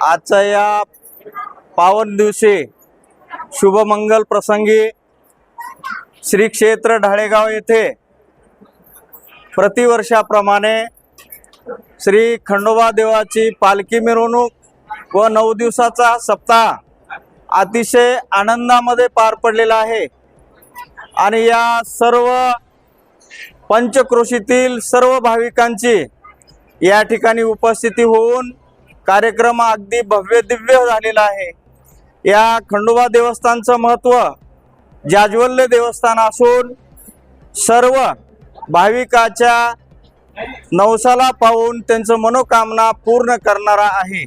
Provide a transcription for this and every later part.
आजच्या या पावन दिवशी शुभमंगल प्रसंगी श्री क्षेत्र ढाळेगाव येथे प्रतिवर्षाप्रमाणे श्री खंडोबा देवाची पालखी मिरवणूक व नऊ दिवसाचा सप्ताह अतिशय आनंदामध्ये पार पडलेला आहे. आणि या सर्व पंचक्रोशीतील सर्व भाविकांची या ठिकाणी उपस्थिती होऊन कार्यक्रम अगदी भव्य दिव्य झालेला आहे. या खंडोबा देवस्थानचं महत्त्व जाज्वल्य देवस्थान असून सर्व भाविकाच्या नवसाला पाहून त्यांचं मनोकामना पूर्ण करणारा आहे.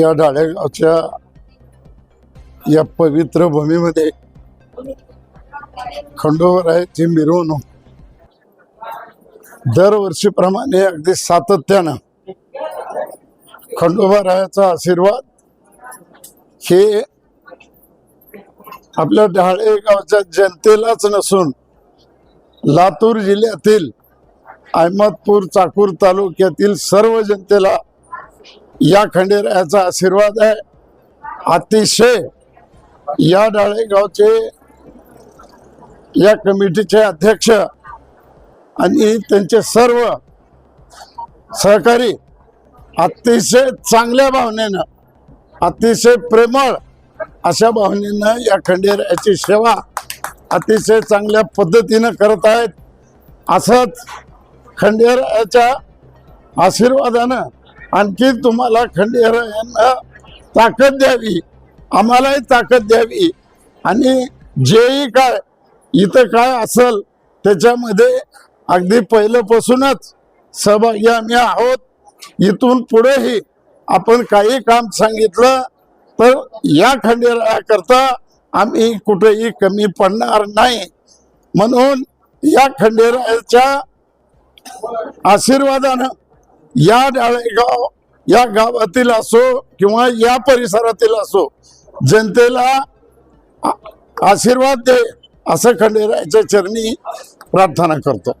या ढाळेगावच्या या पवित्र भूमीमध्ये खंडोबरायाची मिरवणूक दरवर्षीप्रमाणे अगदी सातत्यानं खंडोबारायाचा आशीर्वाद हे आपल्या ढाळेगावच्या जनतेलाच नसून लातूर जिल्ह्यातील अहमदपूर चाकूर तालुक्यातील सर्व जनतेला या खंडेरायाचा आशीर्वाद आहे. अतिशय या डाळेगावचे या कमिटीचे अध्यक्ष आणि त्यांचे सर्व सहकारी अतिशय चांगल्या भावनेनं अतिशय प्रेमळ अशा भावनेनं या खंडेरायाची सेवा अतिशय चांगल्या पद्धतीनं करत आहेत. असंच खंडेरायाच्या आशीर्वादानं आणखी तुम्हाला खंडेरायांना ताकद द्यावी आम्हालाही ताकद द्यावी. आणि जेही काय इथं काय असेल त्याच्यामध्ये अगदी पहिल्यापासूनच सहभागी आम्ही आहोत. इथून पुढेही आपण काही काम सांगितलं तर या खंडेरायाकरता आम्ही कुठेही कमी पडणार नाही. म्हणून या खंडेरायाच्या आशीर्वादानं या डाळेगाव या गावातील असो किंवा या परिसरातील असो जनतेला आशीर्वाद दे असं खंडेरायाच्या चरणी प्रार्थना करतो.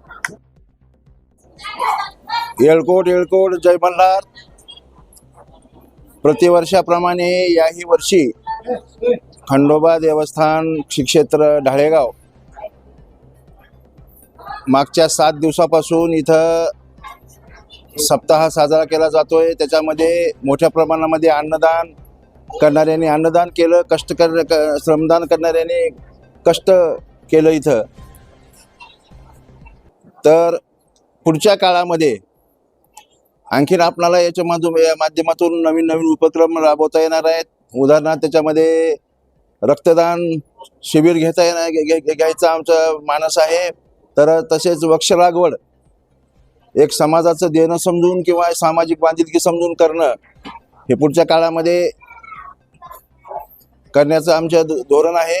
येळकोट येळकोट जय मल्हार. प्रतिवर्षाप्रमाणे याही वर्षी खंडोबा देवस्थान श्रीक्षेत्र ढाळेगाव मागच्या सात दिवसापासून इथं सप्ताह साजरा केला जातोय. त्याच्यामध्ये मोठ्या प्रमाणामध्ये अन्नदान करणाऱ्यांनी अन्नदान केलं कष्ट कर श्रमदान करणाऱ्यांनी कष्ट केलं इथं. तर पुढच्या काळामध्ये आणखीन आपणाला याच्या माध्यम या माध्यमातून नवीन नवीन उपक्रम राबवता येणार आहेत. उदाहरणार्थ त्याच्यामध्ये रक्तदान शिबिर घेता येणार घे- घ्यायचा आमचा मानस आहे. तर तसेच वृक्ष लागवड एक समाजाचं देणं समजून किंवा सामाजिक बांधिलकी समजून करणं हे पुढच्या काळामध्ये करण्याचं आमचं धोरण आहे.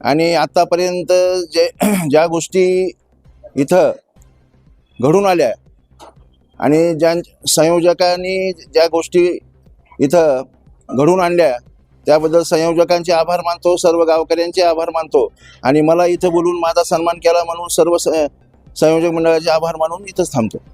आणि आत्तापर्यंत जे ज्या गोष्टी इथं घडून आल्या आणि ज्या संयोजकांनी ज्या गोष्टी इथं घडून आणल्या त्याबद्दल संयोजकांचे आभार मानतो सर्व गावकऱ्यांचे आभार मानतो. आणि मला इथं बोलून माझा सन्मान केला म्हणून सर्व संयोजक मंडळाचे आभार मानून इथंच थांबतो.